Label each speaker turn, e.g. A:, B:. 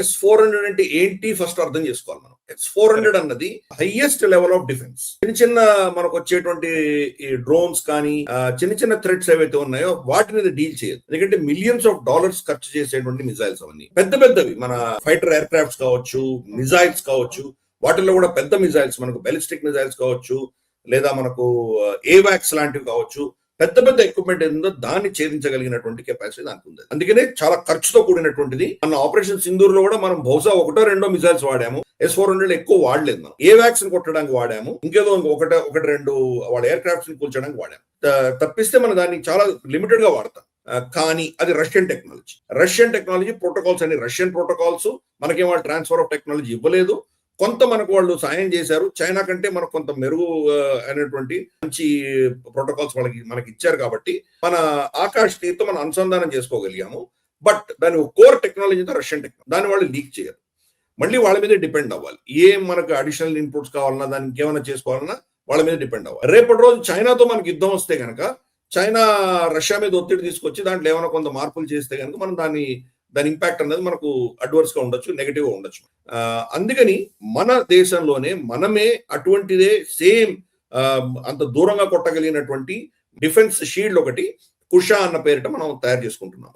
A: Yes four hundred అంటే ఏంటి first అర్థం చేసుకోవాలి మనం. ఎస్ ఫోర్ హండ్రెడ్ అన్నది హైయెస్ట్ లెవెల్ ఆఫ్ డిఫెన్స్ చిన్న చిన్న మనకు వచ్చేటువంటి ఈ డ్రోన్స్ కానీ చిన్న చిన్న థ్రెట్స్ ఏవైతే ఉన్నాయో వాటి మీద డీల్ చేయదు ఎందుకంటే మిలియన్స్ ఆఫ్ డాలర్స్ ఖర్చు చేసేటువంటి మిజైల్స్ అవన్నీ. పెద్ద పెద్దవి. మన ఫైటర్ ఎయిర్ క్రాఫ్ట్స్ కావచ్చు మిజైల్స్ కావచ్చు వాటిల్లో కూడా పెద్ద మిజైల్స్ మనకు బెలిస్టిక్ మిజైల్స్ కావచ్చు లేదా మనకు ఏవాక్స్ లాంటివి కావచ్చు పెద్ద పెద్ద ఎక్విప్మెంట్ ఏదో దాన్ని ఛేదించగలిగినటువంటి కెపాసిటీ దానికి ఉంది. అందుకనే చాలా ఖర్చుతో కూడినటువంటిది. మన ఆపరేషన్ సింధూర్లో కూడా మనం బహుశా ఒకటో రెండో మిసైల్స్ వాడాము. ఎస్ ఫోర్ హండ్రెడ్ ఎక్కువ వాడలేదు మనం. ఏ వ్యాక్సిన్ కొట్టడానికి వాడాము? ఇంకేదో ఒకటి ఒకటి రెండు వాళ్ళ ఎయిర్ క్రాఫ్ట్స్ని కూల్చడానికి వాడాము. తప్పిస్తే మనం దాన్ని చాలా లిమిటెడ్గా వాడతాం. కానీ అది Russian technology Russian technology protocols అని రష్యన్ ప్రోటోకాల్స్ మనకేమో ట్రాన్స్ఫర్ ఆఫ్ టెక్నాలజీ ఇవ్వలేదు. కొంత మనకు వాళ్ళు సాయం చేశారు. చైనా కంటే మనకు కొంత మెరుగు అనేటువంటి మంచి ప్రోటోకాల్స్ వాళ్ళకి మనకి ఇచ్చారు కాబట్టి మన ఆకాశ్ నీతో మనం అనుసంధానం చేసుకోగలిగాము. బట్ దాని కోర్ టెక్నాలజీతో రష్యన్ టెక్నాలజీ దాన్ని వాళ్ళు లీక్ చేయరు. మళ్ళీ వాళ్ళ మీద డిపెండ్ అవ్వాలి. ఏం మనకు అడిషనల్ ఇన్పుట్స్ కావాలన్నా దానికి ఏమైనా చేసుకోవాలన్నా వాళ్ళ మీద డిపెండ్ అవ్వాలి. రేపటి రోజు చైనాతో మనకి యుద్ధం వస్తే కనుక చైనా రష్యా మీద ఒత్తిడి తీసుకొచ్చి దాంట్లో ఏమైనా కొంత మార్పులు చేస్తే కనుక మనం దాన్ని దాని ఇంపాక్ట్ అనేది మనకు అడ్వర్స్గా ఉండొచ్చు నెగిటివ్గా ఉండొచ్చు. అందుకని మన దేశంలోనే మనమే అటువంటిదే సేమ్ అంత దూరంగా కొట్టగలిగినటువంటి డిఫెన్స్ షీల్డ్ ఒకటి కుషా అన్న పేరిట మనం తయారు చేసుకుంటున్నాం